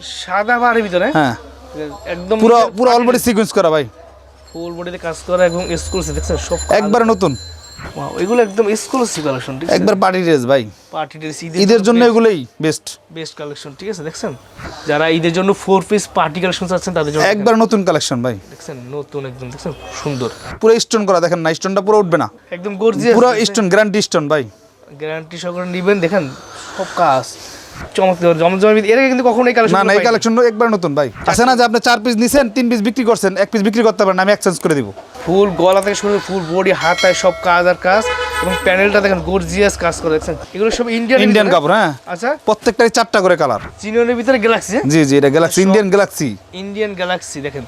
সাদা বাড়ির ভিতরে? হ্যাঁ। একদম পুরো পুরো অলরেডি সিকোয়েন্স করা ভাই। ফুল বডিতে কাজ করা এবং এক্সক্লুসিভ দেখছেন? সব একবারে নতুন। Wow, এগুলো একদম এক্সক্লুসিভ কালেকশন ঠিক আছে? একবার পার্টি ড্রেস ভাই। পার্টি ড্রেস ঈদের জন্য এগুলোই বেস্ট বেস্ট কালেকশন ঠিক আছে? দেখছেন? যারা ঈদের জন্য ফোর পিস পার্টি কালেকশন চাচ্ছেন তাদের জন্য একবার নতুন কালেকশন ভাই। দেখছেন? নতুন একদম দেখছেন? সুন্দর। পুরো স্টোন করা দেখেন না স্টোনটা পুরো উঠবে না। একদম গর্জিয়াস পুরো স্টোন গ্যারান্টি স্টোন ভাই। গ্যারান্টি সহকারে নেবেন দেখেন? সব কাজ। চমৎকার জমজমের এর কিন্তু কখনো এই কালেকশন না এই কালেকশন একবার নতুন ভাই। আছে না যে আপনি চার পিস নিছেন তিন পিস বিক্রি করছেন এক পিস বিক্রি করতে পারেন আমি এক্সচেঞ্জ করে দিব। ফুল গলা থেকে শুরু ফুল বডি হাতায় সব কাজ আর কাজ এবং প্যানেলটা দেখেন গর্জিয়াস কাজ করে দেখছেন? এগুলো সব ইন্ডিয়ান ইন্ডিয়ান কাপড় হ্যাঁ। আচ্ছা। প্রত্যেকটাই চারটা করে কালার ভিতরে গ্যালাক্সি জি জি এটা galaxy Indian galaxy Indian galaxy দেখেন।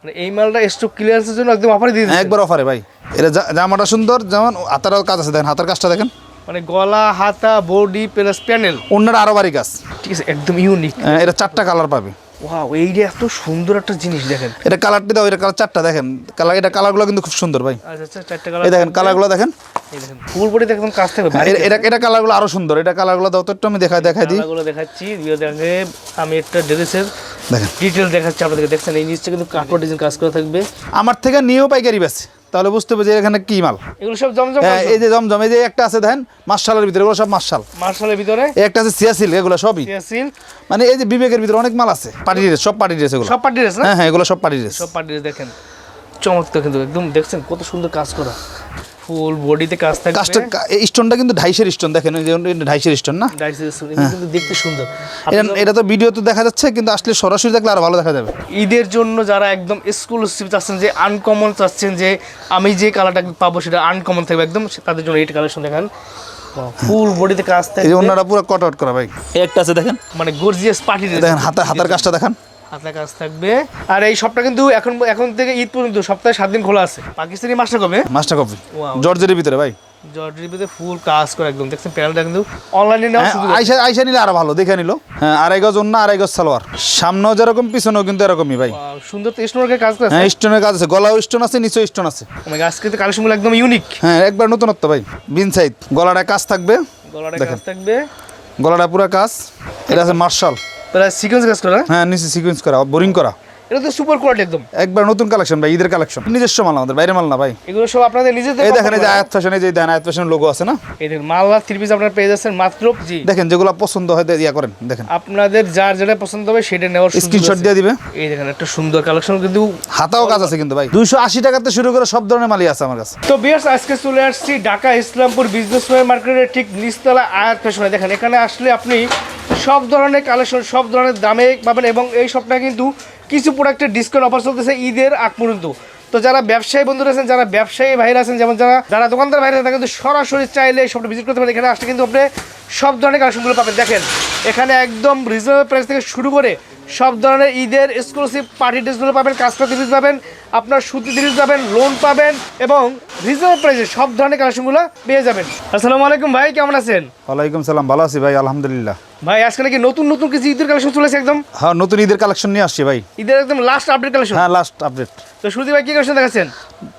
মানে এই মালটা স্টক ক্লিয়ারেন্সের জন্য একদম অফারে দিয়ে একবার অফারে ভাই। এটা জামাটা সুন্দর যেমন হাতারও কাজ আছে দেখেন হাতার কাজটা দেখেন। মানে গলা হাতা বডি প্লাস প্যানেল অন্যটা আরও বাড়ি কাজ ঠিক আছে একদম ইউনিক হ্যাঁ, এটা চারটা কালার পাবে। ওয়াও এইটা এত সুন্দর একটা জিনিস দেখেন। এটা কালারটি দাও এটা কালার চারটা দেখেন। কালার এটা কালারগুলো কিন্তু খুব সুন্দর ভাই। আচ্ছা আচ্ছা চারটে এই দেখেন কালারগুলো দেখেন। এই দেখেন ফুল একদম কাজ থাকবে। হ্যাঁ, এটা- এটা কালারগুলো আরও সুন্দর। এটা কালারগুলো দাও তো একটু আমি দেখাই দেখাই দিই। কালারগুলো দেখাচ্ছি দিয়ে দেখে আমি একটা ড্রেসের দেখেন। ডিটেল দেখাচ্ছি আপনাদেরকে। দেখছেন এই নিচটা কিন্তু কাটওয়ার ডিজাইন কাজ করা থাকবে। আমার থেকে নিয়েও পাইকারি বেছে তাহলে বুঝতে হবে যে এখানে কি মাল। এগুলো সব জমজম হ্যাঁ এই যে জমজম এই যে একটা আছে দেখেন মার্শালের ভিতরে এগুলো সব মার্শাল। মার্শালের ভিতরে? একটা আছে সিয়াসিল এগুলো সবই। সিয়াসিল মানে এই যে বিবেকের ভিতরে অনেক মাল আছে পার্টি ড্রেস সব পার্টি ড্রেস এগুলো। সব পার্টি ড্রেস না? হ্যাঁ হ্যাঁ এগুলো সব পার্টি ড্রেস। সব পার্টি ড্রেস দেখেন। চমৎকার কিন্তু একদম দেখছেন কত সুন্দর কাজ করা। ফুল বডিতে কাজ থাকবে। কাজটা এই স্টোনটা কিন্তু ঢাইশের স্টোন দেখেন এই যে ঢাইশের স্টোন না? সুর, কিন্তু দেখতে সুন্দর। এটা তো ভিডিও তো দেখা যাচ্ছে কিন্তু আসলে সরাসরি দেখলে আরও ভালো দেখা যাবে। ঈদের জন্য যারা একদম এক্সক্লুসিভ চাচ্ছেন যে আনকমন চাচ্ছেন যে আমি যে কালারটা পাবো সেটা আনকমন থাকবে একদম তাদের জন্য এই কালেকশন দেখান। ফুল বডিতে কাজ এই যে থাকবে। পুরো কট আউট করা ভাই। একটা আছে দেখেন। মানে গর্জিয়াস পার্টি দেখেন হাতে হাতের কাজটা দেখেন। হাতে কাজ থাকবে। আর এই শপটা কিন্তু এখন এখন থেকে ঈদ পর্যন্ত সপ্তাহে সাত দিন খোলা আছে। পাকিস্তানি মাসটা কবে? Master copy. জর্জের ভিতরে ভাই। জর্জের ভিতরে ফুল কাজ করে একদম। দেখছেন প্যানেলটা কিন্তু অনলাইনে হ্যাঁ, আইসা আইসা নিলে আরও ভালো দেখে নিল। হ্যাঁ আড়াই গজ অন্য আড়াই গজ সালোয়ার। সামনেও যেরকম পিছনেও কিন্তু এরকমই ভাই। সুন্দর তো স্টোনের কাজ হ্যাঁ স্টোনের কাজ আছে। গলাও স্টোন আছে নিচেও স্টোন আছে। মানে আজকে তো কালেকশনগুলো একদম ইউনিক হ্যাঁ একবার নতুনত্ব ভাই। বিন সাইড গলাটা কাজ থাকবে। গলাটা। কাজ থাকবে। গলাটা পুরো কাজ। এটা আছে মার্শাল। প্রায় সিকোয়েন্স কাজ করা? হ্যাঁ নিচে সিকোয়েন্স করা বোরিং করা। এটা তো সুপার কোয়ালিটি একদম। একবার নতুন কালেকশন ভাই ঈদের কালেকশন নিজস্ব মাল আমাদের বাইরে মাল না ভাই। এগুলো সব আপনাদের নিজেদের এই দেখেন এই যে আয়াত ফ্যাশন এই যে দেন আয়াত ফ্যাশন লোগো আছে না? এই দেখেন থ্রি পিস আপনারা পেয়ে যাচ্ছেন মাত্র জি। দেখেন যেগুলো পছন্দ হয় ইয়া করেন দেখেন। আপনাদের যার যেটা পছন্দ হবে সেটা নেওয়ার স্ক্রিনশট দিয়ে দিবে। এই দেখেন একটা সুন্দর কালেকশন কিন্তু হাতাও কাজ আছে কিন্তু ভাই। দুইশো আশি টাকাতে শুরু করে সব ধরনের মালই আছে আমার কাছে। তো বিয়ার্স আজকে চলে আসছি ঢাকা ইসলামপুর বিজনেস মার্কেটের ঠিক নিচতলা আয়াত ফ্যাশনে দেখেন এখানে আসলে আপনি সব ধরনের কালেকশন সব ধরনের দামে পাবেন এবং এই সবটা কিন্তু কিছু প্রোডাক্টের ডিসকাউন্ট অফার চলতেছে ঈদের আগ পর্যন্ত। তো যারা ব্যবসায়ী বন্ধুরা আছেন, যারা ব্যবসায়ী ভাইরা আছেন, যেমন যারা যারা দোকানদার ভাইরা আছেন কিন্তু সরাসরি চাইলে সবটা ভিজিট করতে পারেন। এখানে আসলে কিন্তু আপনি সব ধরনের কালেকশনগুলো পাবেন। দেখেন, এখানে একদম রিজনেবল প্রাইস থেকে শুরু করে সব ধরনের ঈদের এক্সক্লুসিভ পার্টি ড্রেসগুলো পাবেন কাজটা জিনিস পাবেন আপনার সুতি জিনিস পাবেন লোন পাবেন এবং রিজনেবল প্রাইসে সব ধরনের কালেকশনগুলো পেয়ে যাবেন। আসসালামু আলাইকুম ভাই কেমন আছেন? ওয়ালাইকুম সালাম ভালো আছি ভাই আলহামদুলিল্লাহ। ভাই আজকে নাকি নতুন নতুন কিছু ঈদের কালেকশন চলেছে একদম? হ্যাঁ নতুন ঈদের কালেকশন নিয়ে আসছি ভাই। ঈদের একদম লাস্ট আপডেট কালেকশন হ্যাঁ লাস্ট আপডেট তো শুরুতে ভাই কি কালেকশন দেখাচ্ছেন?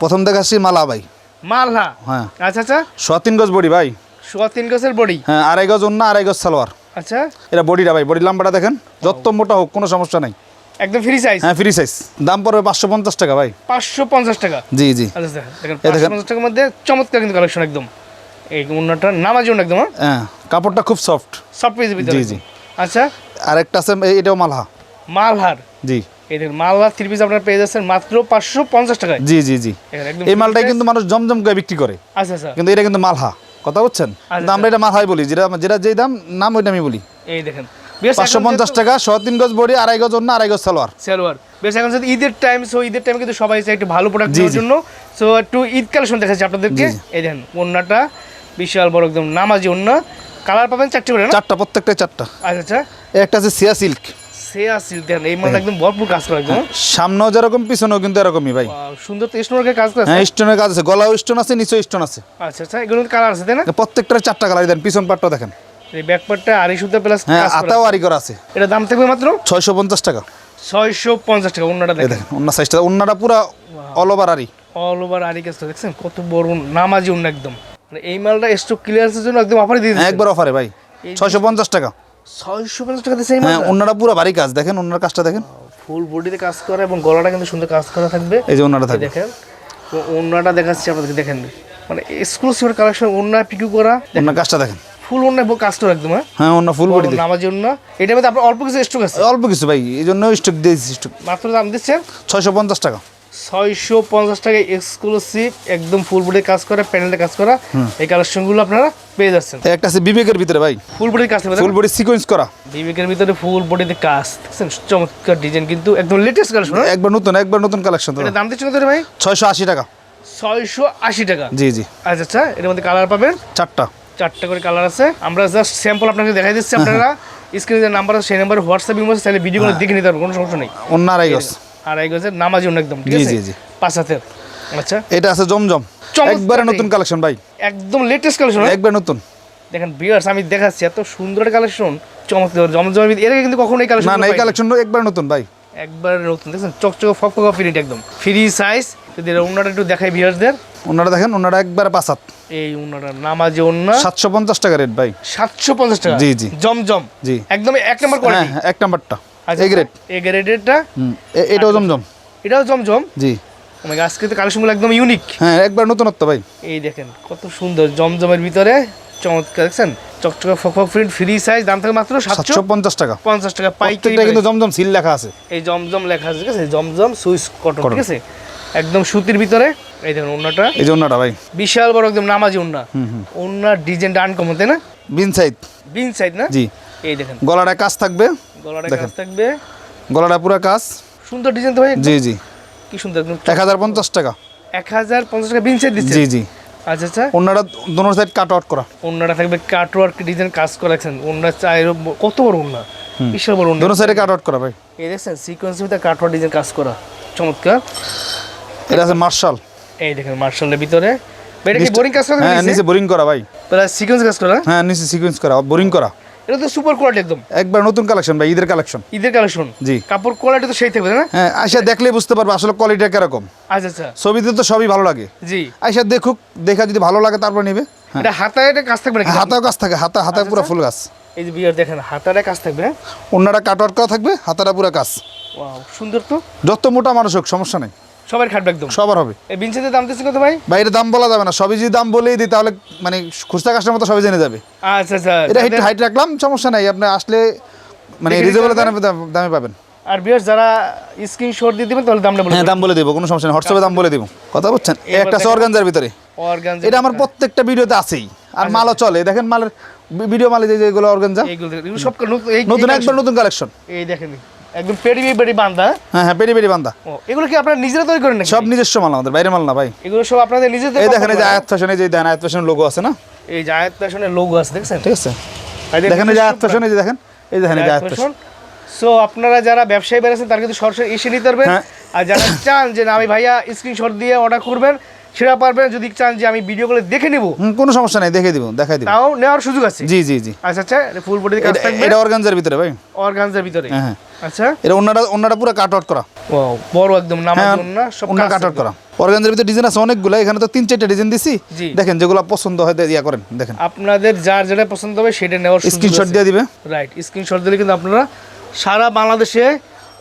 প্রথম দেখাচ্ছি মালা ভাই। মালহা হ্যাঁ। আচ্ছা আচ্ছা। সোয়া তিন গজ বডি ভাই। সোয়া তিন গজের বডি? হ্যাঁ আড়াই গজ অন্য আড়াই গজ সালোয়ার। আচ্ছা। এটা বডিটা ভাই বডি লাম্বাটা দেখেন যত মোটা হোক কোনো সমস্যা নাই। একদম ফ্রি সাইজ হ্যাঁ ফ্রি সাইজ দাম পড়বে পাঁচশো পঞ্চাশ টাকা ভাই। পাঁচশো পঞ্চাশ টাকা? জি জি। আচ্ছা দেখেন পঞ্চাশ টাকার মধ্যে চমৎকার কিন্তু কালেকশন একদম। এই অন্যটা নামাজি অন্য একদম হ্যাঁ? কাপড়টা খুব সফট পেজের ভিতরে? জি। জি। আচ্ছা। আরেকটা আছে এটাও মালহা। মালহার? জি। দেখেন মালহার থ্রি পিস আপনার পেয়ে যাচ্ছেন মাত্র পাঁচশো পঞ্চাশ টাকায়। জি জি জি। এই মালটাই কিন্তু মানুষ জমজম করে বিক্রি করে। আচ্ছা আচ্ছা। কিন্তু এটা কিন্তু মালহা। কথা বলছেন? আমরা এটা মালহাই বলি যেটা যেটা যেই দাম নাম ওইটা আমি বলি। এই দেখেন। পাঁচশো পঞ্চাশ টাকা শ তিন গজ বডি আড়াই গজ অন্য আড়াই গজ সালোয়ার। সেলওয়ার বেশ এখন সাথে ঈদের টাইম সো ঈদের টাইমে কিন্তু সবাই চাই একটু ভালো প্রোডাক্ট দেওয়ার জন্য। সো একটু ঈদ কালেকশন দেখাচ্ছি আপনাদেরকে। এই দেখেন ওন্নাটা বিশাল বড় একদম নামাজি ওন্না কালার পাবেন চারটে করে চারটা প্রত্যেকটাই চারটা। আচ্ছা আচ্ছা। একটা আছে সিয়া সিল্ক। সে আসছিল দেখেন এই মালটা একদম ভরপুর কাজ করে একদম। সামনেও যেরকম পিছনেও কিন্তু এরকমই ভাই। সুন্দর তো স্টোনের কাজ করে হ্যাঁ স্টোনের কাজ আছে। গলাও স্টোন আছে নিচেও স্টোন আছে। আচ্ছা আচ্ছা এগুলো কালার আছে তাই না? প্রত্যেকটার চারটা কালার দেন পিছন পাটটা দেখেন। এই ব্যাক পার্টটা আড়াই সুতা প্লাস হ্যাঁ আতাও আরি করা আছে। এটা দাম থাকবে মাত্র? ছয়শো পঞ্চাশ টাকা। দেখেন। সাইজটা পুরা অল ওভার অল ওভার আড়ি কাজটা দেখছেন? কত বড় নামাজি একদম। মানে এই মালটা স্টক ক্লিয়ারেন্সের জন্য একদম অফারে দিয়ে হ্যাঁ একবার অফারে ভাই। ছয়শো পঞ্চাশ টাকা। ছয়শো পঞ্চাশ টাকা দিচ্ছে হ্যাঁ? অন্যরা পুরো ভারী কাজ দেখেন অন্যার কাজটা দেখেন। ফুল বডিতে কাজ করা এবং গলাটা কিন্তু সুন্দর কাজ করা থাকবে। এই যে এই থাকবে। দেখেন অন্যটা দেখাচ্ছি আপনাদেরকে দেখেন। মানে এক্সক্লুসিভ কালেকশন অন্য পিকু করা অন্যার কাজটা দেখেন। ফুল কাজ করা একদম হ্যাঁ? হ্যাঁ অন্য ফুল বডি নামার জন্য এটার মধ্যে আপনার অল্প কিছু স্টক আছে। অল্প কিছু ভাই এই জন্য স্টক দিয়েছি স্টক মাত্র দাম দিচ্ছেন? ছয়শো পঞ্চাশ টাকা। ছয়শো পঞ্চাশ টাকা এক্সক্লুসিভ একদম ফুল কাজ করা প্যানেলের কাজ করা। এই কালেকশনগুলো আপনারা পেয়ে যাচ্ছেন। একটা আছে বিবেকের ভিতরে ভাই। ফুল বডির কাজ ফুল বডি সিকোয়েন্স করা। বিবেকের ভিতরে ফুল বডিতে কাজ দেখছেন? চমৎকার ডিজাইন কিন্তু একদম লেটেস্ট কালেকশন একবার নতুন একবার নতুন কালেকশন দাম দিচ্ছেন কত ভাই? ছয়শো আশি টাকা। ছয়শো আশি টাকা। জি জি। আচ্ছা আচ্ছা এর মধ্যে কালার পাবেন? চারটা। চারটা করে কালার আছে। আমরা জাস্ট স্যাম্পল আপনাকে দেখাই দিচ্ছি আপনারা। স্ক্রিনে যে নাম্বার আছে সেই নাম্বার হোয়াটসঅ্যাপ ইমো আছে তাহলে ভিডিওগুলো দেখে নিতে পারবেন কোনো সমস্যা নেই। অন্য আড়াই গজ আর এই গেছে নামাজি অন্য একদম ঠিক আছে? জি, জি। পাঁচ আচ্ছা। এটা আছে জমজম। একবারে নতুন কালেকশন ভাই। একদম লেটেস্ট কালেকশন একবার নতুন। দেখেন বিয়ার্স আমি দেখাচ্ছি এত সুন্দর কালেকশন চমৎকার জমজমের এর আগে কিন্তু কখনো এই কালেকশন না না এই কালেকশন একবার নতুন ভাই। একবার নতুন দেখছেন চকচকে ফকফকা প্রিন্ট একদম। ফ্রি সাইজ যদি অন্যটা একটু দেখাই বিয়ার্সদের ওনারা দেখেন ওনারা একবার পাঁচাত এই অন্যটা নামাজি সাতশো পঞ্চাশ টাকা রেট ভাই। সাতশো পঞ্চাশ টাকা। জি, জি। জমজম। জি। একদম এক নম্বর হ্যাঁ কোয়ালিটি হ্যাঁ, এক নাম্বারটা আচ্ছা এই গ্রেড এই গ্রেডেরটা এটাও জমজম। এটাও জমজম? জি। আমাকে আজকে তো কালেকশনগুলো একদম ইউনিক হ্যাঁ একবার নতুনত্ব ভাই। এই দেখেন কত সুন্দর জমজমের ভিতরে চমৎকার দেখছেন? চকচকে ফকফক প্রিন্ট ফ্রি সাইজ দাম থাকে মাত্র সাতশো পঞ্চাশ টাকা। পঞ্চাশ টাকা পাইকারি কিন্তু জমজম সিল লেখা আছে। এই জমজম লেখা আছে ঠিক আছে? জমজম সুইস কটন Cotton। ঠিক আছে? একদম সুতির ভিতরে। এই দেখুন ওন্নাটা এই যে ভাই। বিশাল বড় একদম নামাজি ওন্না ওন্নার ডিজাইনটা আনকমন তাই না? বিন সাইড বিন সাইড না? জি। এই দেখেন। গলাটা কাজ থাকবে? গলাটা কাজ থাকবে। গলাটা পুরো কাজ? সুন্দর ডিজাইন তো ভাই জি জি। কি সুন্দর একদম। এক হাজার পঞ্চাশ টাকা। এক হাজার পঞ্চাশ টাকা বিন দিচ্ছে জি জি। আচ্ছা আচ্ছা। ওনারা দোনো সাইড কাট আউট করা। ওন্নাটা থাকবে কাটওয়ার্ক ডিজাইন কাজ করেছেন ওন্না চাই কত বড় ওন্না বিশাল বড় ওন্না দোনো সাইডে কাট আউট করা ভাই। এই দেখছেন সিকোয়েন্সের ভিতরে কাটওয়ার্ক ডিজাইন কাজ করা। চমৎকার। এটা আছে মার্শাল এই দেখেন মার্শালের ভিতরে। এটা কি বোরিং কাজ করা হ্যাঁ নিচে? বোরিং করা ভাই। প্লাস সিকোয়েন্স কাজ করা? হ্যাঁ নিচে সিকোয়েন্স করা বোরিং করা। এটা তো সুপার কোয়ালিটি একদম। একবার নতুন কালেকশন ভাই ঈদের কালেকশন ঈদের কালেকশন জি। কাপড় কোয়ালিটি তো সেই থাকবে না? হ্যাঁ দেখলেই বুঝতে পারবে আসলে কোয়ালিটিটা কীরকম। আচ্ছা আচ্ছা। ছবিতে তো সবই ভালো লাগে। জি। আইসা দেখুক দেখা যদি ভালো লাগে তারপর নিবে। হ্যাঁ। এটা হাতায় এটা কাজ থাকবে হাতাও কাজ থাকে হাতা হাতায় পুরো ফুল গাছ। এই যে বিয়ার দেখেন হাতারে কাজ থাকবে হ্যাঁ? অন্যরা কাট আউট করা থাকবে হাতাটা পুরো কাজ। ওয়াও সুন্দর তো। যত মোটা মানুষ হোক সমস্যা নেই। সবার খাটবে একদম। সবার হবে। এই দাম দিচ্ছে কত ভাই? বাইরে দাম বলা যাবে না। সবই যদি দাম বলেই দিই তাহলে মানে খুচরা কাস্টমার মতো সবই জেনে যাবে। আচ্ছা আচ্ছা। এটা হাইট হাইট রাখলাম সমস্যা নাই। আপনি আসলে মানে রিজনেবল দামে দামে পাবেন। আর বিয়ার যারা স্ক্রিনশট দিয়ে দিবেন তাহলে দামটা বলে হ্যাঁ দাম বলে দেবো কোনো সমস্যা নেই। হোয়াটসঅ্যাপে দাম বলে দিব। কথা বলছেন? একটা অর্গানজার ভিতরে। অর্গান এটা আমার প্রত্যেকটা ভিডিওতে আছেই। আর মালও চলে। দেখেন মালের ভিডিও মালে যে যেগুলো অর্গানজা এইগুলো সব নতুন নতুন একবার নতুন কালেকশন এই দেখেন। একদম পেডি পেডি বান্ধা হ্যাঁ? হ্যাঁ পেরি পেরি বান্দা। ও এগুলো কি আপনারা নিজেরা তৈরি করেন নাকি? সব নিজস্ব মাল আমাদের বাইরে মাল না ভাই। এগুলো সব আপনাদের নিজেদের এই দেখেন এই যে আয়াত ফ্যাশন এই যে দেখেন আয়াত ফ্যাশন লোগো আছে না? এই যে আয়াত ফ্যাশনের লোগো আছে দেখছেন? ঠিক আছে। দেখেন এই যে আয়াত ফ্যাশন এই যে দেখেন এই দেখেন এই যে আয়াত ফ্যাশন। সো আপনারা যারা ব্যবসায়ী বেড়েছেন তারা কিন্তু সরাসরি এসে নিতে পারবেন। হ্যাঁ। আর যারা চান যে না আমি ভাইয়া স্ক্রিনশট দিয়ে অর্ডার করবেন সেটা পারবেন। যদি চান যে আমি ভিডিওগুলো দেখে নিব কোনো সমস্যা নাই দেখে দিব দেখাই দিব। তাও নেওয়ার সুযোগ আছে। জি জি জি। আচ্ছা আচ্ছা ফুল বডি কাজ থাকবে এটা অর্গানজার ভিতরে ভাই। অর্গানজার ভিতরে। হ্যাঁ হ্যাঁ। আচ্ছা? এটা পুরো কাট আউট করা। ও বড় একদম নামাজ হ্যাঁ সব অন্য কাজ কাট আউট করা। অর্গানজার ভিতরে ডিজাইন আছে অনেকগুলো এখানে তো তিন চারটা ডিজাইন দিছি। দেখেন যেগুলো পছন্দ হয় ইয়া করেন দেখেন। আপনাদের যার যেটা পছন্দ হবে সেটা নেওয়ার স্ক্রিনশট দিয়ে দিবে। রাইট স্ক্রিনশট দিলে কিন্তু আপনারা সারা বাংলাদেশে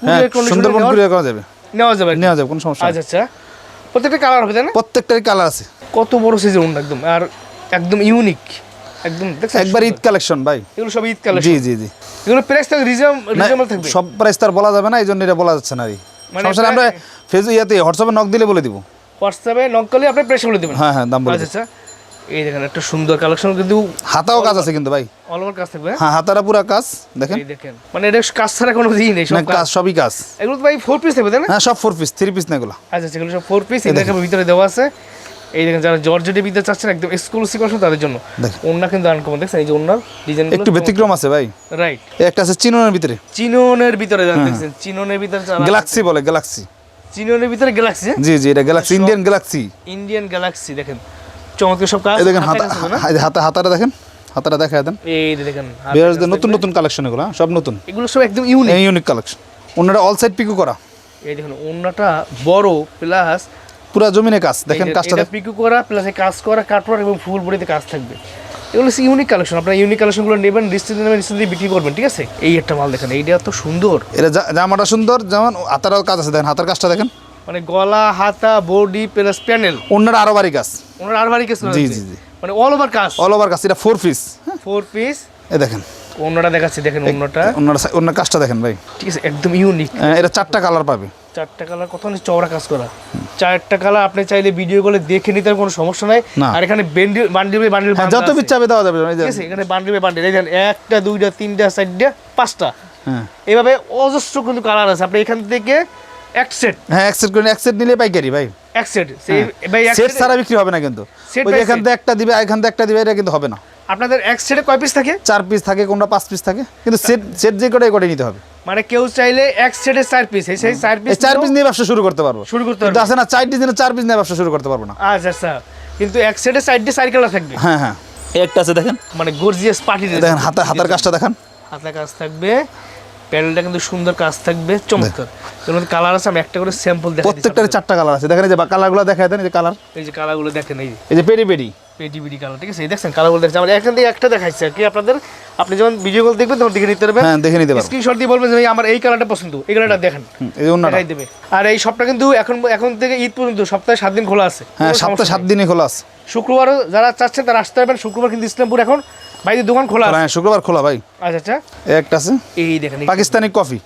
হ্যাঁ কুরিয়ার সুন্দরবন কুরিয়ার করা যাবে। নেওয়া যাবে নেওয়া যাবে কোনো সমস্যা। আচ্ছা আচ্ছা। প্রত্যেকটা কালার হবে তাই না? প্রত্যেকটারই কালার আছে। কত বড় সাইজের একদম আর একদম ইউনিক একদম দেখছেন? একবার ঈদ কালেকশন ভাই। এগুলো সব ঈদ কালেকশন জি জি জি। এগুলো প্রাইস থাকবে রিজনেবল থাকবে? সব প্রাইস তার বলা যাবে না এই জন্য এটা বলা যাচ্ছে না আর মানে সমস্যা আমরা ফেসবুক ইয়াতে হোয়াটসঅ্যাপে নক দিলে বলে দিব। হোয়াটসঅ্যাপে নক করলে আপনি প্রেস বলে দেবেন। হ্যাঁ হ্যাঁ দাম বলে আচ্ছা আচ্ছা। এই দেখেন একটা সুন্দর কালেকশন কিন্তু হাতাও কাজ আছে কিন্তু ভাই। অল ওভার কাজ থাকবে হ্যাঁ? হ্যাঁ হাতারা পুরা কাজ দেখেন। এই দেখেন মানে এটা কাজ ছাড়া কোনো দিন নেই সব কাজ কাজ। সবই কাজ। এগুলো তো ভাই ফোর পিস থাকবে তাই না? হ্যাঁ সব ফোর পিস থ্রি পিস না এগুলো। আচ্ছা আচ্ছা এগুলো সব ফোর পিস এই দেখেন। ভিতরে দেওয়া আছে। এই দেখেন যারা জর্জেটে বিদ্যা চাচ্ছেন একদম এক্সক্লুসিভ আসুন তাদের জন্য। ওন্না কিন্তু আনকমন দেখছেন? এই যে ওন্নার ডিজাইন একটু ব্যতিক্রম আছে ভাই। রাইট একটা আছে চিনোনের ভিতরে। চিননের ভিতরে হ্যাঁ। যান দেখছেন চিননের ভিতরে যারা গ্যালাক্সি বলে গ্যালাক্সি চিননের ভিতরে গ্যালাক্সি জি জি এটা galaxy Indian galaxy Indian galaxy দেখেন। চমৎকার সব কাজ এই দেখেন হাতে হাতা হাতাটা দেখেন হাতাটা দেখা দেন। এই দেখেন বিয়ার্সদের নতুন নতুন কালেকশন এগুলো হ্যাঁ, সব নতুন। এগুলো সব একদম ইউনিক ইউনিক কালেকশন অন্যটা অল সাইড পিকু করা। এই দেখুন ওন্নাটা বড় প্লাস পুরা জমিনে কাজ দেখেন কাজটা পিকু করা প্লাস কাজ করা কাটওয়ার এবং ফুল বডিতে কাজ থাকবে। এগুলো হচ্ছে ইউনিক কালেকশন আপনারা ইউনিক কালেকশনগুলো নেবেন নিশ্চিত নেবেন নিশ্চিত দিয়ে বিক্রি করবেন ঠিক আছে? এই একটা মাল দেখেন এইটা এত সুন্দর। এটা জামাটা সুন্দর যেমন হাতারও কাজ আছে দেখেন হাতার কাজটা দেখেন। মানে গলা হাতা বডি প্লাস প্যানেল অন্যটা আরও বাড়ি কাজ। ওনার আরও বাড়ি কাজ জি, জি, জি। মানে অল ওভার কাজ? অল ওভার কাজ এটা ফোর পিস ফোর পিস এ দেখেন। অন্যটা দেখাচ্ছি দেখেন অন্যটা। অন্য অন্য কাজটা দেখেন ভাই। ঠিক আছে একদম ইউনিক হ্যাঁ, এটা চারটা কালার পাবে। চারটা কালার কত চওড়া কাজ করা। চারটা কালার আপনি চাইলে ভিডিও করে দেখে নিতে কোনো সমস্যা নাই। আর এখানে বান্ডিল বান্ডিল বান্ডিল হ্যাঁ যত বিচ্ছাবে দেওয়া যাবে ঠিক আছে এখানে বান্ডিল বান্ডিল এই দেখেন একটা দুইটা তিনটা চারটা পাঁচটা। হ্যাঁ। এইভাবে অজস্র কিন্তু কালার আছে। আপনি এখান থেকে এক সেট হ্যাঁ এক সেট করে এক সেট নিলে পাইকারি ভাই। এক সেট ভাই এক সেট ছাড়া বিক্রি হবে না কিন্তু। ওই এখান থেকে একটা দিবে এখান থেকে একটা দিবে এটা কিন্তু হবে না। আপনাদের এক সেটে কয় পিস থাকে? চার পিস থাকে কোনটা পাঁচ পিস থাকে। কিন্তু সেট সেট যে করে করে নিতে হবে। মানে কেউ চাইলে এক সেটে চার পিস এই সেই চার পিস চার পিস নিয়ে ব্যবসা শুরু করতে পারব। শুরু করতে পারবে। আছে না চার পিস চার পিস নিয়ে ব্যবসা শুরু করতে পারব না। আচ্ছা আচ্ছা। কিন্তু এক সেটে সাইডে চার কালার থাকবে? হ্যাঁ হ্যাঁ। একটা আছে দেখেন। মানে গর্জিয়াস পার্টি দেখেন হাতে হাতের কাজটা দেখান। হাতের কাজ থাকবে। প্যানেলটা কিন্তু সুন্দর কাজ থাকবে চমৎকার। এর মধ্যে কালার আছে আমি একটা করে স্যাম্পল দেখাই প্রত্যেকটার চারটা কালার আছে। দেখেন এই যে কালারগুলো দেখায় দেন এই যে কালার। এই যে কালারগুলো দেখেন এই যে। এই যে পেরি পেরি পেটিবিডি কালার ঠিক আছে? এই দেখছেন কালারগুলো দেখছেন। আমার এখান থেকে একটা দেখাইছে আর কি আপনাদের। আপনি যখন ভিডিও কল দেখবেন তখন দেখে নিতে পারবেন। হ্যাঁ দেখে নিতে পারব স্ক্রিনশট দিয়ে বলবেন যে আমার এই কালারটা পছন্দ। এই কালারটা দেখেন। এই অন্যটা। দেখাই দেবে। আর এই শপটা কিন্তু এখন এখন থেকে ঈদ পর্যন্ত সপ্তাহে সাত দিন খোলা আছে। হ্যাঁ সপ্তাহে সাত নেই। দিনে খোলা আছে। শুক্রবারও যারা চাচ্ছেন তারা আসতে পারবেন। শুক্রবার কিন্তু ইসলামপুর এখন বাইরের দোকান খোলা আছে। হ্যাঁ শুক্রবার খোলা ভাই। আচ্ছা আচ্ছা। একটা আছে। এই দেখেন পাকিস্তানি কফি।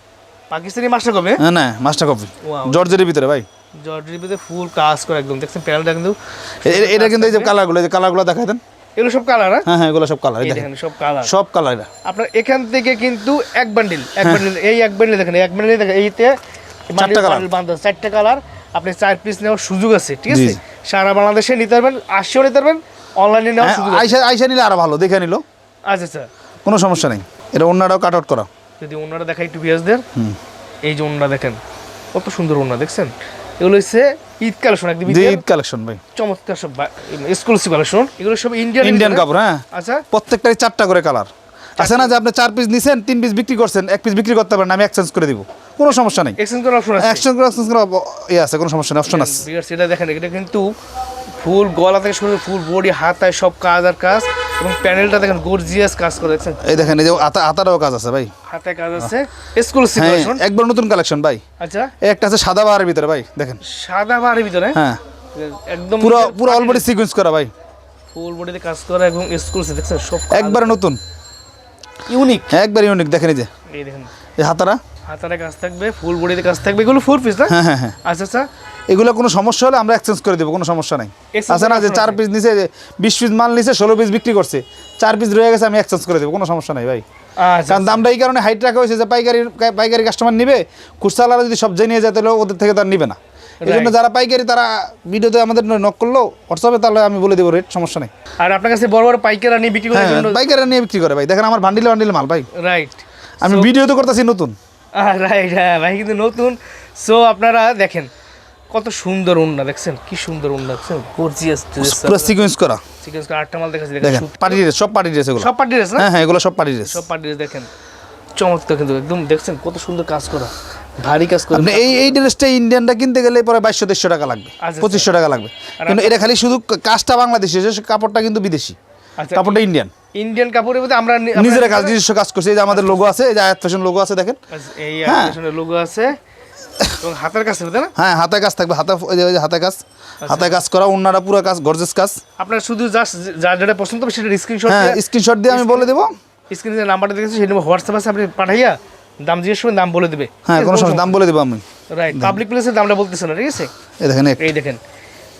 পাকিস্তানি মাস্টার কবে হ্যাঁ না মাস্টার কফি। জর্জের ভিতরে ভাই। জর্জের ভিতরে ফুল কাজ করে একদম। দেখছেন প্যানেলটা কিন্তু এটা কিন্তু এই যে কালারগুলো এই যে কালারগুলো দেখায় দেন। এগুলো সব কালার হ্যাঁ? হ্যাঁ এগুলো সব কালার দেখেন। সব কালার। সব কালার আপনার এখান থেকে কিন্তু এক বান্ডিল এক বান্ডিল এই এক বান্ডিল দেখেন এক বান্ডিল দেখেন এইতে চারটা colour। বান্ধব চারটা কালার। আপনি চার পিস নেওয়ার সুযোগ আছে ঠিক আছে? সারা বাংলাদেশে নিতে পারবেন আসিও নিতে পারবেন অনলাইনে নেওয়ার হ্যাঁ, সুযোগ আছে। আইসা আইসা নিলে আরও ভালো দেখে নিল। আচ্ছা আচ্ছা। কোনো সমস্যা নেই। এটা অন্যটাও কাট আউট করা। যদি ওনারা দেখাই একটু ভিয়াসদের। এই যে ওনারা দেখেন কত সুন্দর ওনা দেখছেন? এগুলো হচ্ছে ঈদ কালেকশন একদম ঈদ কালেকশন ভাই। চমৎকার সব এক্সক্লুসিভ কালেকশন। এগুলো সব ইন্ডিয়ান ইন্ডিয়ান কাপড় হ্যাঁ? আচ্ছা। প্রত্যেকটাই চারটা করে কালার। আছে না যে আপনি চার পিস নিছেন তিন পিস বিক্রি করছেন এক পিস বিক্রি করতে পারেন আমি এক্সচেঞ্জ করে দিব। কোনো সমস্যা নেই। এক্সচেঞ্জ করার অপশন আছে? এক্সচেঞ্জ করে এক্সচেঞ্জ করে ইয়ে আছে কোনো সমস্যা নেই অপশন আছে। দেখেন এটা কিন্তু ফুল গলা থেকে শুরু ফুল বডি হাতায় সব কাজ আর কাজ। এবং প্যানেলটা দেখেন গর্জিয়াস কাজ করে দেখছেন? এই দেখেন এই যে আতা আতারও কাজ আছে ভাই। হাতায় কাজ আছে এক্সক্লুসিভ হ্যাঁ কালেকশন একবার নতুন কালেকশন ভাই। আচ্ছা। একটা আছে সাদা বাহারের ভিতরে ভাই দেখেন। সাদা বাড়ির ভিতরে? হ্যাঁ। একদম পুরো পুরো অলরেডি সিকোয়েন্স করা ভাই। ফুল বডিতে কাজ করা এবং এক্সক্লুসিভ দেখছেন? সব একবারে নতুন। ইউনিক হ্যাঁ একবার ইউনিক দেখেন এই যে। এই দেখেন। এই হাতারা। হাতারে কাজ থাকবে ফুল বডিতে কাজ থাকবে এগুলো ফোর পিস না? হ্যাঁ হ্যাঁ হ্যাঁ। আচ্ছা আচ্ছা। এগুলো কোনো সমস্যা হলে আমরা এক্সচেঞ্জ করে দেবো কোনো সমস্যা নাই। আছে না যে চার পিস নিচে বিশ পিস মাল নিচে ষোলো পিস বিক্রি করছে। চার পিস রয়ে গেছে আমি এক্সচেঞ্জ করে দেবো কোনো সমস্যা নাই ভাই। আচ্ছা কারণ দামটা এই কারণে হাইট রাখা হয়েছে যে পাইকারি পাইকারি কাস্টমার নিবে খুচরালারা যদি সব জেনে যায় তাহলে ওদের থেকে তার নিবে না। এই জন্য যারা পাইকারি তারা ভিডিওতে আমাদের নক করল হোয়াটসঅ্যাপে তাহলে আমি বলে দেবো রেট সমস্যা নেই। আর আপনার কাছে বড় বড় পাইকার নিয়ে বিক্রি করার হ্যাঁ পাইকারি নিয়ে বিক্রি করে ভাই। দেখেন আমার বান্ডিলে বান্ডিলে মাল ভাই। রাইট আমি ভিডিও তো করতেছি নতুন। রাইট হ্যাঁ ভাই কিন্তু নতুন। সো আপনারা দেখেন কত সুন্দর উন্না দেখছেন? কি সুন্দর উন্না দেখছেন? গর্জিয়াস পুরো সিকোয়েন্স করা। সিকোয়েন্স করে আটটা মাল দেখাচ্ছি দেখেন পার্টি ড্রেস সব পার্টি ড্রেস এগুলো। সব পার্টি ড্রেস হ্যাঁ হ্যাঁ এগুলো সব পার্টি ড্রেস সব পার্টি ড্রেস দেখেন। চমৎকার কিন্তু একদম দেখছেন কত সুন্দর কাজ করা। ভারী কাজ করা। আপনি এই এই ড্রেসটা ইন্ডিয়ানটা কিনতে গেলে পরে বাইশশো দেড়শো টাকা লাগবে আচ্ছা, পঁচিশশো টাকা লাগবে। কিন্তু এটা খালি শুধু কাজটা বাংলাদেশি কাপড়টা কিন্তু বিদেশি। আচ্ছা। কাপড়টা ইন্ডিয়ান ইন্ডিয়ান কাপড়ের মধ্যে আমরা নিজেরা কাজ নিজস্ব কাজ করছে। এই যে আমাদের লোগো আছে এই যে আয়াত ফ্যাশন লোগো আছে দেখেন। আচ্ছা, এই হ্যাঁ। আসলে লোগো আছে। এবং হাতের কাছে তাই না? হ্যাঁ হাতে কাজ থাকবে। হাতে ওই যে হাতে কাজ। আচ্ছা। হাতে কাজ করা অন্যরা পুরো কাজ গর্জেস কাজ। আপনার শুধু জাস্ট যার যেটা পছন্দ হবে সেটা স্ক্রিনশট হ্যাঁ স্ক্রিনশট দিয়ে আমি বলে দেবো। স্ক্রিনে যে নাম্বারটা দেখেছি সেই নম্বর হোয়াটসঅ্যাপ আছে আপনি পাঠাইয়া দাম জিজ্ঞেস করবেন দাম বলে দেবে। হ্যাঁ কোনো সমস্যা দাম বলে দেবো আমি। রাইট পাবলিক প্লেসের দামটা বলতেছে না ঠিক আছে? এই দেখেন এই দেখেন।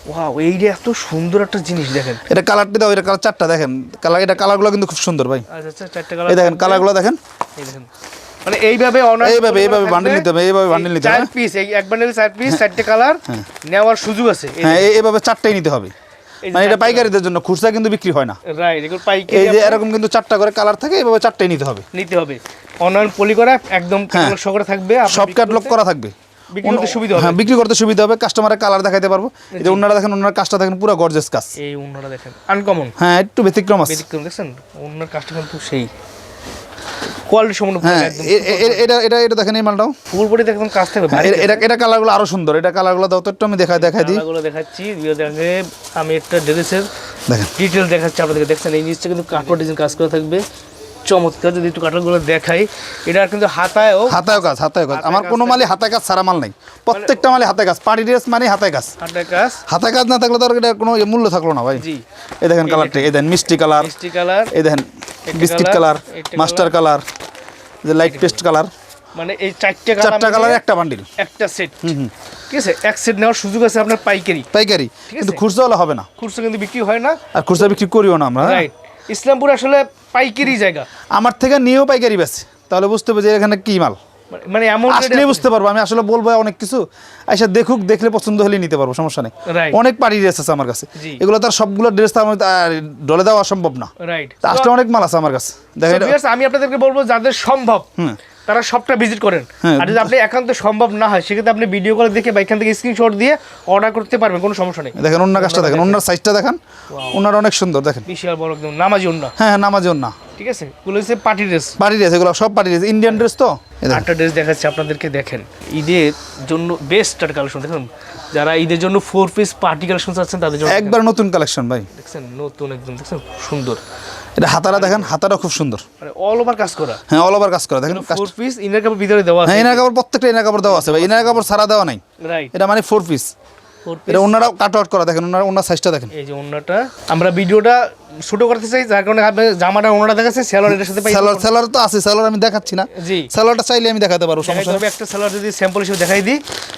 ওয়াও এইটা এত সুন্দর একটা জিনিস দেখেন। এটা কালারটি দাও এটা কালার চারটা দেখেন। কালার এটা কালারগুলো কিন্তু খুব সুন্দর ভাই। আচ্ছা আচ্ছা চারটে এই কালার দেখেন কালারগুলো দেখেন। এই দেখেন। মানে এইভাবে অনার এইভাবে, এইভাবে bundle নিতে হবে, এইভাবে bundle নিতে চার পিস এই এক বান্ডেল চার পিস চারটে কালার নেওয়ার সুযোগ আছে। হ্যাঁ এই- এইভাবে চারটাই নিতে হবে। মানে এটা পাইকারিদের জন্য খুচরা কিন্তু বিক্রি হয় না। রাইট এগুলো পাইকারি এই যে এরকম কিন্তু চারটা করে কালার থাকে এইভাবে চারটাই নিতে হবে। নিতে হবে। অনলাইন পলি করা একদম সহ করা থাকবে সব ক্যাটলগ করা থাকবে। সুবিধা হ্যাঁ বিক্রি করতে সুবিধা হবে কাস্টমারের কালার দেখাইতে পারব। এই যে ওনারা দেখেন ওনার কাজটা দেখেন পুরো গর্জেস কাজ। এই অন্যটা দেখেন আনকমন হ্যাঁ একটু ব্যতিক্রম আছে। ব্যতিক্রম দেখছেন? অন্যের কাজটা কিন্তু সেই। কোয়ালিটি সম্পূর্ণ হ্যাঁ এটা এটা এটা দেখেন এই মালটাও। ফুল কাজ থাকবে হ্যাঁ, এটা- এটা কালারগুলো আরও সুন্দর। এটা কালারগুলো দাও তো একটু আমি দেখাই দেখাই দিই। কালারগুলো দেখাচ্ছি ভিডিও দেখে আমি একটা ড্রেসের দেখেন। ডিটেল দেখাচ্ছে আপনাদেরকে। দেখছেন এই নিচটা কিন্তু কাঠোর ডিজাইন কাজ করা থাকবে। চমৎকার যদি একটু কাঠোরগুলো দেখাই এটা কিন্তু হাতায়ও। হাতায় কাজ হাতায় কাজ আমার কোনো মালে হাতায় কাজ সারা মাল নাই। প্রত্যেকটা মালে হাতায় কাজ পার্টি ড্রেস মানে হাতায় কাজ হাতায় কাজ হাতায় কাজ না থাকলে তো আর এটার কোনো মূল্য থাকল না ভাই। জি। এই দেখেন কালারটা এই দেখেন মিষ্টি কালার। মিষ্টি কালার। এই দেখেন বিস্কিট কালার মাস্টার কালার যে লাইট পেস্ট কালার। মানে এই চারটে চারটা কালার একটা বান্ডিল একটা সেট ঠিক আছে? এক সেট নেওয়ার সুযোগ আছে আপনার পাইকারি। পাইকারি। কিন্তু খুচরা হলে হবে না। খুচরো কিন্তু বিক্রি হয় না। আর খুচরা বিক্রি করিও না আমরা হ্যাঁ? রাইট ইসলামপুর আসলে পাইকারি জায়গা? আমার থেকে নিয়েও পাইকারি বেছে তাহলে বুঝতে পারবে যে এখানে কি মাল। মানে- মানে এমন আসলে বুঝতে পারব আমি আসলে বলব অনেক কিছু। আচ্ছা দেখুক দেখলে পছন্দ হলে নিতে পারব সমস্যা নেই। অনেক পার্টি ড্রেস আছে আমার কাছে। এগুলো তার সবগুলো ড্রেস তার আমার ডলে দেওয়া অসম্ভব না। রাইট আসলে অনেক মাল আছে আমার কাছে। দেখেন আমি আপনাদেরকে বলব যাদের সম্ভব হুম। তারা সবটা ভিজিট করেন। হ্যাঁ। আর যদি আপনি একান্ত সম্ভব না হয় সেক্ষেত্রে আপনি ভিডিও করে দেখে বা এখান থেকে স্ক্রিনশট দিয়ে অর্ডার করতে পারবেন কোনো সমস্যা নেই। দেখেন অন্য কাজটা দেখেন অন্যার সাইজটা দেখেন। অন্যার অনেক সুন্দর দেখেন। বিশাল বড় একদম নামাজি অন্য হ্যাঁ হ্যাঁ নামাজ না ঠিক আছে? এগুলো হচ্ছে পার্টি ড্রেস পার্টি ড্রেস এগুলো সব পার্টি ড্রেস ইন্ডিয়ান ড্রেস তো? আটটা ড্রেস দেখাচ্ছে আপনাদেরকে দেখেন। ঈদের জন্য বেস্ট একটা কালেকশন দেখুন। যারা ঈদের জন্য ফোর পিস পার্টি কালেকশন চাচ্ছেন তাদের জন্য একবার নতুন কালেকশন ভাই। দেখছেন নতুন একদম দেখছেন? সুন্দর। এটা হাতারা দেখেন হাতারা খুব সুন্দর। মানে অল ওভার কাজ করা। হ্যাঁ অল ওভার কাজ করা দেখেন ফোর পিস ইনার কাপড় ভিতরে দেওয়া হ্যাঁ ইনার কাপড় প্রত্যেকটা ইনার কাপড় দেওয়া আছে ভাই। ইনার কাপড় সারা দেওয়া নাই। এটা মানে ফোর পিস এটা ওনারা কাট আউট করা দেখেন ওনার ওনার সাইজটা দেখেন। এই যে ওন্নাটা আমরা ভিডিওটা ছোট করতে চাই যার কারণে আপনি জামাটা ওনাটা দেখাচ্ছে স্যালোয়ার এটার সাথে পাই স্যালোয়ার তো আছে স্যালোয়ার আমি দেখাচ্ছি না। জি। স্যালোয়ারটা চাইলে আমি দেখাতে পারব সমস্যা নেই। একটা স্যালোয়ার যদি স্যাম্পল হিসেবে দেখাই দিই।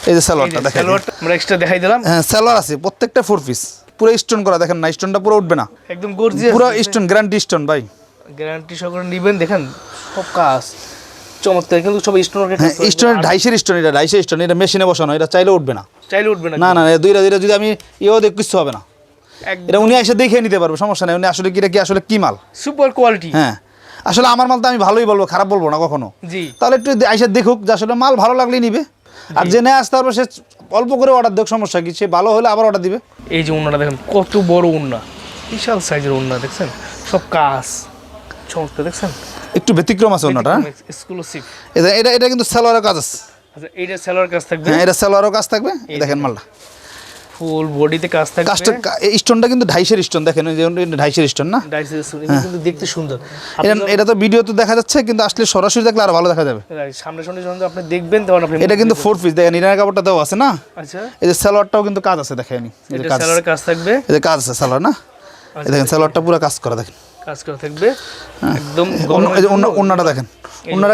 এই যে স্যালোয়ারটা দেখেন স্যালোয়ারটা আমরা এক্সট্রা দেখাই দিলাম। হ্যাঁ স্যালোয়ার আছে প্রত্যেকটা ফোর পিস পুরো স্টোন করা দেখেন না স্টোনটা পুরো উঠবে না। একদম গর্জিয়াস পুরো স্টোন গ্যারান্টি স্টোন ভাই। গ্যারান্টি সহকারে নেবেন দেখেন সব কাজ। চমৎকার কিন্তু সব স্টোনের হ্যাঁ স্টোনের ঢাইশের স্টোন এটা ঢাইশের স্টোন এটা মেশিনে বসানো এটা চাইলে উঠবে না। চাইলে উঠবে না না না দুইটা দুইটা যদি আমি ইয়েও দেখ কিছু হবে না। এটা উনি এসে দেখে নিতে পারবে সমস্যা নেই উনি আসলে কি এটা কি আসলে কি মাল? সুপার কোয়ালিটি হ্যাঁ আসলে আমার মাল তো আমি ভালোই বলব খারাপ বলব না কখনো। জি। তাহলে একটু আইসা দেখুক যে আসলে মাল ভালো লাগলেই নিবে। আর যে নেয় আসতে পারবে সে অল্প করে অর্ডার দেখ সমস্যা কি? সে ভালো হলে আবার অর্ডার দিবে। এই যে উন্নাটা দেখেন কত বড় উন্না। বিশাল সাইজের উন্না দেখছেন? সব কাজ। চমৎকার দেখছেন? একটু ব্যতিক্রম আছে ওনাটা এক্সক্লুসিভ এটা এটা এটা কিন্তু স্যালোয়ারের কাজ আছে। আচ্ছা এইটা সালোয়ার কাজ থাকবে? হ্যাঁ এটা স্যালোয়ারও কাজ থাকবে। দেখেন মালটা। ফুল বডিতে কাজ কাজটা স্টোনটা কিন্তু ঢাইশের স্টোন দেখেন ঢাইশের স্টোন না? ঢাইশের স্টোন কিন্তু দেখতে সুন্দর। এটা তো ভিডিও তো দেখা যাচ্ছে কিন্তু আসলে সরাসরি দেখলে আরও ভালো দেখা যাবে। সামনে সামনে যখন আপনি দেখবেন তখন আপনি এটা কিন্তু ফোর পিস দেখেন ইনার কাপড়টা দেওয়া আছে না? আচ্ছা। এই যে সালোয়ারটাও কিন্তু কাজ আছে দেখেন। এই যে কাজ সালোয়ারের কাজ থাকবে। এই যে কাজ আছে সালোয়ার না? দেখেন সালোয়ারটা পুরো কাজ করা দেখেন। কাজ করা থাকবে। একদম অন্য- এই যে অন্য- অন্যটা দেখেন।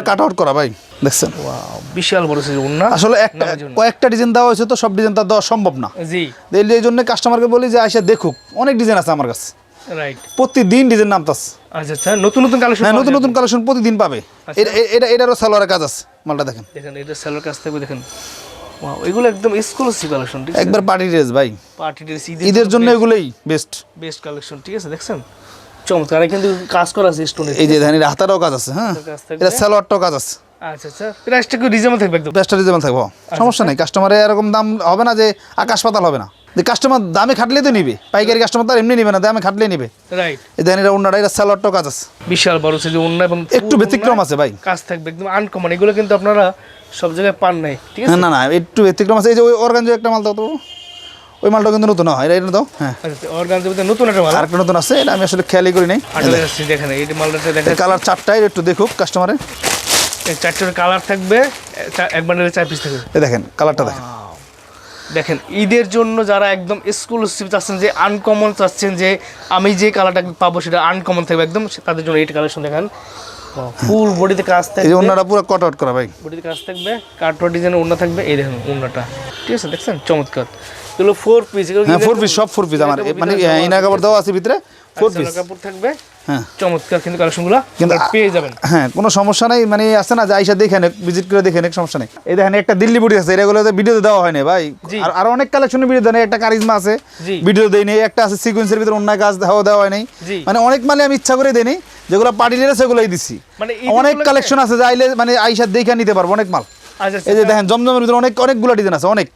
কাট আউট করা ভাই দেখছেন? বিশাল বড় উন্না আসলে একটা কয়েকটা ডিজাইন দেওয়া হয়েছে তো সব ডিজাইন তার দেওয়া সম্ভব না। জি। এই- জন্য কাস্টমারকে বলি যে আইসা দেখুক অনেক ডিজাইন আছে আমার কাছে। রাইট প্রতিদিন ডিজাইন নামতাছে। আচ্ছা আচ্ছা নতুন নতুন কালেকশন হ্যাঁ নতুন নতুন কালেকশন প্রতিদিন পাবে। আচ্ছা। এটা এটা এটারও সালোয়ারের কাজ আছে মালটা দেখেন। দেখেন এটা স্যালোয়ার কাজ থাকবে দেখেন। এগুলো একদম এক্সক্লুসিভ কালেকশন ঠিক আছে? একবার পার্টি ড্রেস ভাই। পার্টি ড্রেস ঈদের জন্য এগুলোই বেস্ট বেস্ট কালেকশন ঠিক আছে দেখছেন? চমৎকার। কিন্তু কাজ করা আছে স্টোনের এই যে এটা হাতারও কাজ আছে হ্যাঁ? এটা সালোয়ারটাও কাজ আছে। আচ্ছা আচ্ছা। প্রাইসটা একটু রিজনেবল থাকবে একদম। বেস্টটা রিজনেবল থাকব সমস্যা নেই। কাস্টমারে এরকম দাম হবে না যে আকাশ পাতাল হবে না। যে কাস্টমার দামে খাটলেই তো নিবে। পাইকারি কাস্টমার এমনি নিবে না দামে খাটলেই নিবে। রাইট এটা এটা কাজ আছে। বিশাল বড় এবং একটু ব্যতিক্রম আছে ভাই। কাজ থাকবে একদম আনকমন এগুলো কিন্তু আপনারা সব জায়গায় পান নাই ঠিক আছে? না না একটু ব্যতিক্রম আছে। এই যে ওই অর্গানজো একটা মাল দাও তো। ওই মালটা কিন্তু নতুন হয় এটা এটা দাও হ্যাঁ। নতুন একটা মাল। আরেকটা নতুন আছে এটা আমি আসলে খেয়ালই করি নাই দেখেন। এই মালটা দেখেন। কালার চারটাই একটু দেখুক কাস্টমারে চারটের কালার থাকবে এক বান্ডেলে চার পিস থাকবে। দেখেন কালারটা দেখেন। দেখেন ঈদের জন্য যারা একদম এক্সক্লুসিভ চাচ্ছেন যে আনকমন চাচ্ছেন যে আমি যে কালারটা পাবো সেটা আনকমন থাকবে একদম তাদের জন্য এইটা কালেকশন দেখেন। ফুল বডিতে কাজ থাকবে। অন্যটা পুরো কট আউট করা ভাই। বডিতে কাজ থাকবে কার্টওয়ার ডিজাইনের ওড়না থাকবে এই দেখেন ওড়নাটা ঠিক আছে দেখছেন? চমৎকার। এগুলো ফোর পিস হ্যাঁ ফোর পিস সব ফোর পিস আমার মানে ইনা কাপড় দেওয়া আছে ভিতরে ফোর পিস কাপড় থাকবে। হ্যাঁ। চমৎকার কিন্তু কালেকশনগুলো কিন্তু পেয়ে যাবেন। হ্যাঁ কোনো সমস্যা নাই মানে আছে না যে আইসা দেখে নেক ভিজিট করে দেখে নেক সমস্যা নেই। এই দেখেন একটা দিল্লি বুটি আছে এগুলো ভিডিওতে দেওয়া হয় না ভাই। আর আরও অনেক কালেকশনের ভিডিও দেয় একটা কারিজমা আছে। ভিডিও দেই নেই একটা আছে সিকোয়েন্সের ভিতরে অন্য কাজ দেওয়া দেওয়া হয় নাই। মানে অনেক মালে আমি ইচ্ছা করে দেই নেই যেগুলো পার্টি নিয়ে সেগুলোই দিছি। মানে অনেক কালেকশন আছে যে আইলে মানে আইসা দেখে নিতে পারব অনেক মাল। আচ্ছা এই যে দেখেন জমজমের ভিতরে অনেক অনেকগুলো ডিজাইন আছে অনেক।